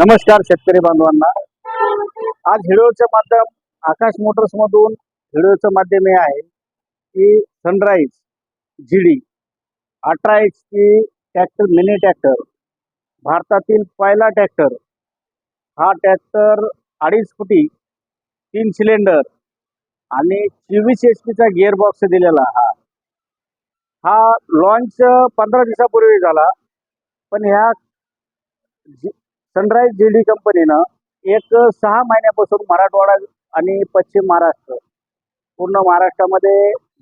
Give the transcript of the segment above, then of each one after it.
नमस्कार शेतकरी बांधवांना. आज व्हिडिओचं माध्यम आकाश मोटर्स मधून व्हिडिओचं माध्यम हे आहे की सनराईज जी डी अठरा H P tractor mini tractor भारतातील पहिला ट्रॅक्टर हा ट्रॅक्टर अडीच फुटी तीन सिलेंडर आणि चोवीस एच पीचा गिअरबॉक्स दिलेला हा. हा लॉन्च पंधरा दिवसापूर्वी झाला पण ह्या सनराईज जी डी कंपनीनं एक सहा महिन्यापासून मराठवाडा आणि पश्चिम महाराष्ट्र पूर्ण महाराष्ट्रामध्ये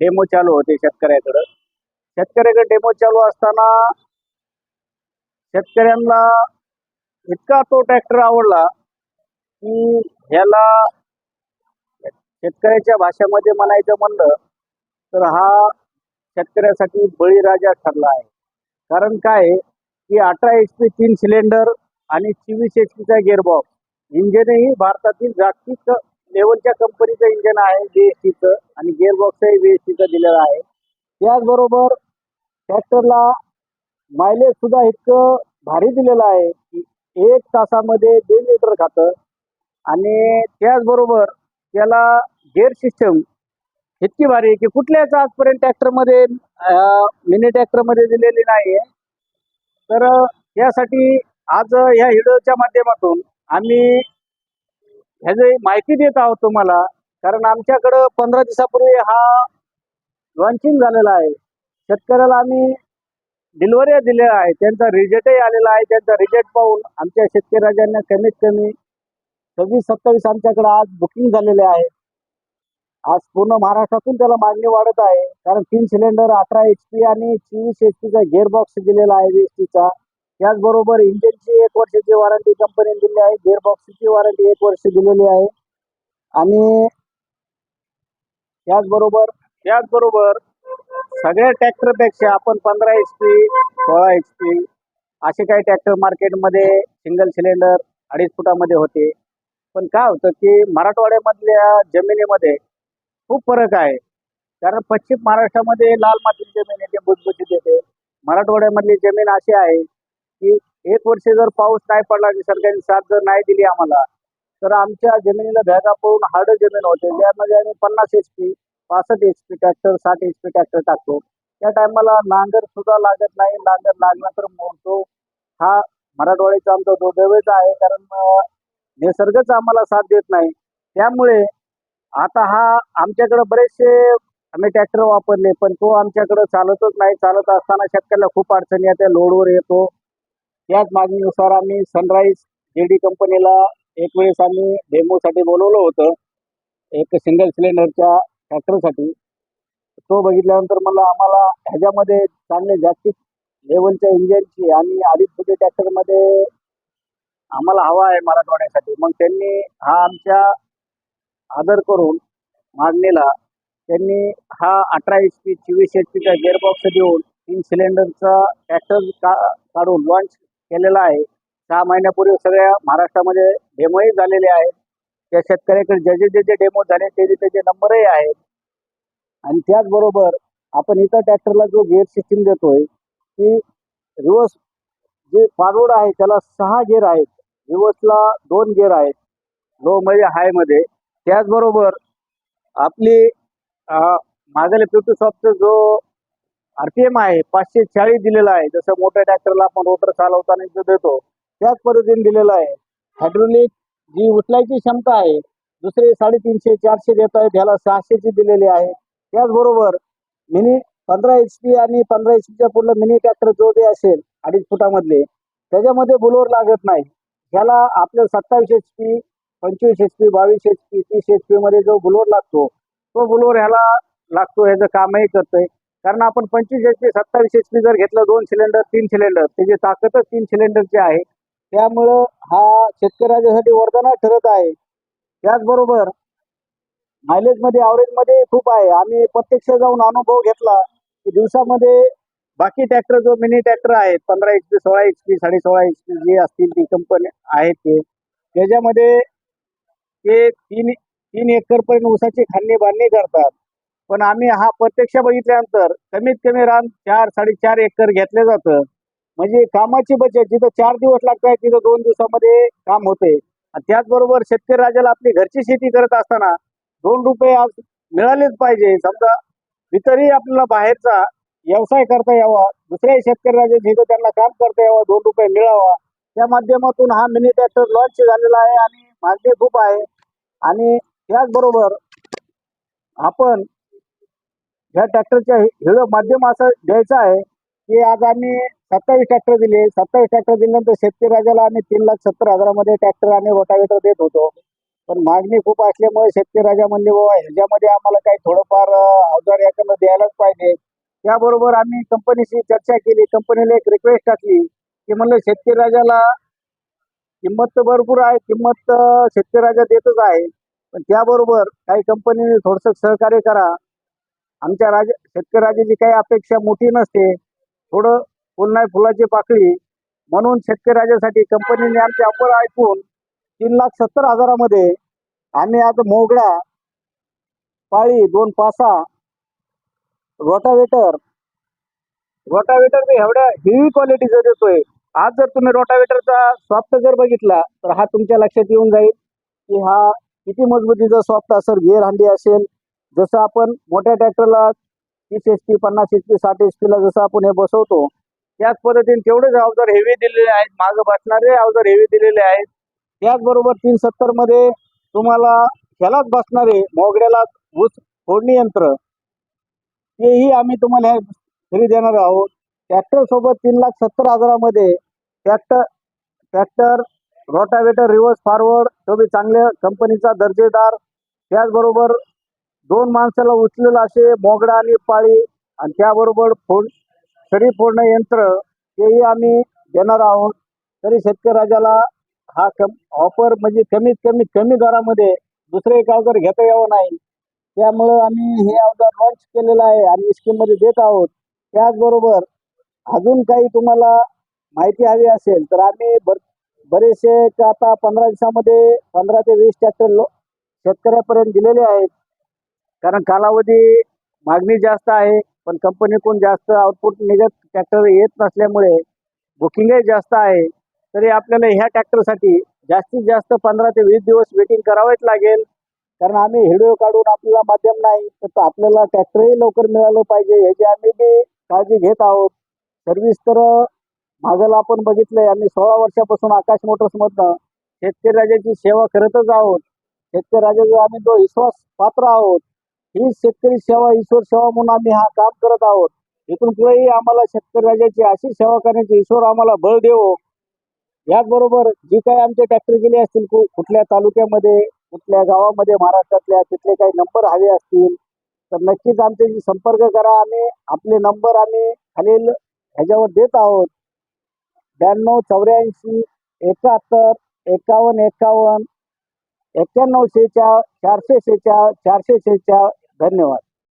डेमो चालू होते शेतकऱ्याकडं. शेतकऱ्याकडे डेमो चालू असताना शेतकऱ्यांना इतका तो ट्रॅक्टर आवडला की ह्याला शेतकऱ्याच्या भाषेमध्ये म्हणायचं म्हणलं तर हा शेतकऱ्यासाठी बळीराजा ठरला आहे. कारण काय आहे की अठरा एच पी तीन सिलेंडर आणि चोवीस एच पीचा गेअरबॉक्स इंजिनही भारतातील जागतिक लेवलच्या कंपनीचं इंजिन आहे बी एस आणि गेअरबॉक्सही बी एस दिलेलं आहे. त्याचबरोबर ट्रॅक्टरला मायलेज सुद्धा इतकं भारी दिलेलं आहे की एक तासामध्ये दीड लिटर खातं. आणि त्याचबरोबर त्याला गेअर सिस्टम इतकी भारी आहे की कुठल्याच आजपर्यंत ट्रॅक्टरमध्ये मिनी ट्रॅक्टरमध्ये दिलेली नाही आहे तर त्यासाठी आज या व्हिडिओच्या माध्यमातून आम्ही ह्याची माहिती देत आहोत तुम्हाला कारण आमच्याकडं पंधरा दिवसापूर्वी हा लॉन्चिंग झालेला आहे. शेतकऱ्याला आम्ही डिलिव्हरी दिलेल्या आहे. त्यांचा रिजेक्टही आलेला आहे. त्यांचा रिजेक्ट पाहून आमच्या शेतकरी राजांना कमीत कमी सव्वीस सत्तावीस आमच्याकडे आज बुकिंग झालेले आहे. आज पूर्ण महाराष्ट्रातून त्याला मागणी वाढत आहे. कारण तीन सिलेंडर अठरा एच पी आणि चोवीस एच पीचा गेअरबॉक्स दिलेला आहे वीस टीचा त्याचबरोबर इंजिनची एक वर्षाची वॉरंटी कंपनीने दिली आहे. गिअरबॉक्सची वॉरंटी एक वर्ष दिलेली आहे. आणि त्याचबरोबर त्याचबरोबर सगळ्या ट्रॅक्टरपेक्षा आपण पंधरा एच पी सोळा एच पी असे काही ट्रॅक्टर मार्केटमध्ये सिंगल सिलेंडर अडीच फुटामध्ये होते. पण काय होतं की मराठवाड्यामधल्या जमिनीमध्ये खूप फरक आहे. कारण पश्चिम महाराष्ट्रामध्ये लाल मातीची जमीन येते बुजबुजीत येते. मराठवाड्यामधली जमीन अशी आहे की एक वर्ष जर पाऊस नाही पडला निसर्गाने साथ जर नाही दिली आम्हाला तर आमच्या जमिनीला भेगा पडून हार्ड जमीन होते. त्यामध्ये आम्ही पन्नास एच पी पासष्ट एच पी ट्रॅक्टर साठ एच पी ट्रॅक्टर टाकतो. त्या टायमाला नांगर सुद्धा लागत नाही. नांगर लागला तर मोडतो. हा मराठवाड्याचा आमचा दुर्दैवच आहे कारण निसर्गच आम्हाला साथ देत नाही. त्यामुळे आता हा आमच्याकडे बरेचसे आम्ही ट्रॅक्टर वापरले पण तो आमच्याकडे चालतच नाही. चालत असताना शेतकऱ्याला खूप अडचणी येत्या लोडवर येतो. याच मागणीनुसार आम्ही सनराईज जे डी कंपनीला एक वेळेस आम्ही डेमोसाठी बोलवलं होतं. एक सिंगल सिलेंडरच्या ट्रॅक्टरसाठी तो बघितल्यानंतर मला आम्हाला ह्याच्यामध्ये चांगले जागतिक लेवलच्या इंजिनची आणि आधीच फुटे ट्रॅक्टरमध्ये आम्हाला हवा आहे मराठवाड्यासाठी. मग त्यांनी हा आमच्या आदर करून मागणीला त्यांनी हा अठरा एच पी चोवीस एच पीचा गेअरबॉक्स देऊन तीन सिलेंडरचा ट्रॅक्टर का काढून लॉन्च केलेला आहे. सहा महिन्यापूर्वी सगळ्या महाराष्ट्रामध्ये डेमोही झालेले आहेत. त्या शेतकऱ्याकडे जे जे जे जे डेमो झाले ते त्याचे नंबरही आहेत. आणि त्याचबरोबर आपण इतर ट्रॅक्टरला जो गिअर सिस्टीम देतोय की रिवर्स जे फॉरवर्ड आहे त्याला सहा गिअर आहेत. रिवर्सला दोन गिअर आहेत लो मध्ये हायमध्ये. त्याचबरोबर आपली मागेल फिफ्टी शॉपचा जो आर पी एम आहे पाचशे चाळीस दिलेला आहे. जसं मोठ्या ट्रॅक्टरला आपण रोटर चालवताना जो देतो त्याच पद्धतीने दिलेला आहे. हायड्रोलिक जी उचलायची क्षमता आहे दुसरे साडेतीनशे चारशे देत आहेत ह्याला सहाशेची दिलेली आहे. त्याचबरोबर मिनी पंधरा एच पी आणि पंधरा एच पीच्या पूर्ण मिनी ट्रॅक्टर जो बी असेल अडीच फुटामधले त्याच्यामध्ये बुलोर लागत नाही. ह्याला आपल्या सत्तावीस एच पी पंचवीस एच पी बावीस एच पी तीस एच पी मध्ये जो बुलोर लागतो तो बुलोर ह्याला लागतो ह्याचं कामही करतोय. कारण आपण पंचवीस एच पी सत्तावीस एच पी जर घेतलं दोन सिलेंडर तीन सिलेंडर त्याची ताकदच तीन सिलेंडरची आहे. त्यामुळं हा शेतकऱ्यासाठी वरदान ठरत आहे. त्याचबरोबर मायलेजमध्ये खूप आहे. आम्ही प्रत्यक्ष जाऊन अनुभव घेतला की दिवसामध्ये बाकी ट्रॅक्टर जो मिनी ट्रॅक्टर आहेत पंधरा एच पी सोळा एच पी साडे सोळा एच पी जे असतील ती कंपनी आहेत ते त्याच्यामध्ये ते तीन तीन एकरपर्यंत ऊसाची खांदणी बांधणी करतात. पण आम्ही हा प्रत्यक्ष बघितल्यानंतर कमीत कमी रान चार साडेचार एकर घेतलं जातं. म्हणजे कामाची बचत जिथं चार दिवस लागतात तिथं दोन दिवसामध्ये काम होते. आणि त्याचबरोबर शेतकरी राजाला आपली घरची शेती करत असताना दोन रुपये आज मिळालेच पाहिजे. समजा इतरही आपल्याला बाहेरचा व्यवसाय करता यावा दुसऱ्याही शेतकरी राजा जिथं त्यांना काम करता यावं दोन रुपये मिळावा त्या माध्यमातून हा मिनी ट्रॅक्टर लॉन्च झालेला आहे आणि मागणी खूप आहे. आणि त्याचबरोबर आपण ह्या ट्रॅक्टरच्या हिळ माध्यम असं द्यायचं आहे की आज आम्ही सत्तावीस ट्रॅक्टर दिले. सत्तावीस ट्रॅक्टर दिल्यानंतर शेतकरी राजाला आम्ही तीन लाख सत्तर हजारामध्ये ट्रॅक्टर आणि रोटावेटर देत होतो. पण मागणी खूप असल्यामुळे शेतकरी राजा म्हणले बाबा ह्याच्यामध्ये आम्हाला काही थोडंफार अवजार याकडनं द्यायलाच पाहिजे. त्याबरोबर आम्ही कंपनीशी चर्चा केली. कंपनीला एक रिक्वेस्ट टाकली की म्हणलं शेतकरी राजाला किंमत तर भरपूर आहे किंमत शेतकरी राजा देतच आहे. पण त्याबरोबर काही कंपनीने थोडंसं सहकार्य करा. आमच्या राजा शेतकऱ्याची राजाची काही अपेक्षा मोठी नसते. थोडं फुल नाही फुलाची पाकळी. म्हणून शेतकऱ्याच्यासाठी राजासाठी कंपनीने आमचे ऑफर ऐकून तीन लाख सत्तर हजारामध्ये आम्ही आता मोगडा पाळी दोन पासा रोटावेटर रोटावेटर मी एवढ्या हेवी क्वालिटीचा देतोय. आज जर तुम्ही रोटावेटरचा सॉफ्ट जर बघितला तर हा तुमच्या लक्षात येऊन जाईल की हा किती मजबूतीचा सॉफ्ट असेल गिअर हंडी असेल जसं आपण मोठ्या ट्रॅक्टरला तीस एच पी पन्नास एच पी साठ एच पीला जसं आपण हे बसवतो त्याच पद्धतीने तेवढेच अवजार हेवी दिलेले आहेत मागं बसणारे अवजार हेवी दिलेले आहेत. त्याचबरोबर तीन सत्तरमध्ये तुम्हाला ह्यालाच बसणारे मोगड्याला ऊस फोडणी यंत्र तेही आम्ही तुम्हाला फ्री देणार आहोत. ट्रॅक्टर सोबत तीन लाख सत्तर हजारामध्ये tractor tractor rotavator reverse forward तो बी चांगल्या कंपनीचा दर्जेदार. त्याचबरोबर दोन माणसाला उचलेलं असे मोगडा आणि पाळी आणि त्याबरोबर फोड सरी फोडणं यंत्र तेही आम्ही देणार आहोत. तरी शेतकरी राजाला हा कम ऑफर म्हणजे कमीत कमी कमी दरामध्ये दुसरे एक अवजार घेता यावं नाही. त्यामुळं आम्ही हे अवजार लॉन्च केलेलं आहे आणि स्कीममध्ये देत आहोत. त्याचबरोबर अजून काही तुम्हाला माहिती हवी असेल तर आम्ही बर बरेचसे आता पंधरा दिवसामध्ये पंधरा ते वीस ट्रॅक्टर लो शेतकऱ्यापर्यंत दिलेले आहेत. कारण कालावधी मागणी जास्त आहे पण कंपनीकडून जास्त आउटपुट निघत ट्रॅक्टर येत नसल्यामुळे बुकिंगही जास्त आहे. तरी आपल्याला ह्या ट्रॅक्टरसाठी जास्तीत जास्त पंधरा ते वीस दिवस वेटिंग करावेच लागेल. कारण आम्ही व्हिडिओ काढून आपल्याला माध्यम नाही तर आपल्याला ट्रॅक्टरही लवकर मिळालं पाहिजे ह्याची आम्ही बी काळजी घेत आहोत. सर्व्हिस तर मागेला आपण बघितलंय आम्ही सोळा वर्षापासून आकाश मोटर्समधनं शेतकरी राजाची सेवा करतच आहोत. शेतकरी राजाचा आम्ही जो विश्वास पात्र आहोत ही शेतकरी सेवा ईश्वर सेवा म्हणून आम्ही हा काम करत आहोत. इथून पुढेही आम्हाला शेतकरी राजाची अशी सेवा करण्याची ईश्वर आम्हाला बळ देवो. याचबरोबर जी काही आमचे ट्रॅक्टर गेले असतील कुठल्या तालुक्यामध्ये कुठल्या गावामध्ये महाराष्ट्रातल्या तिथले काही नंबर हवे असतील तर नक्कीच आमच्याशी संपर्क करा. आम्ही आपले नंबर आम्ही खालील ह्याच्यावर देत आहोत. ब्याण्णव चौऱ्याऐंशी एकाहत्तर एकावन्न एकावन्न एक्क्याण्णव चारशे शेच्या चारशे शेच्या धन्यवाद.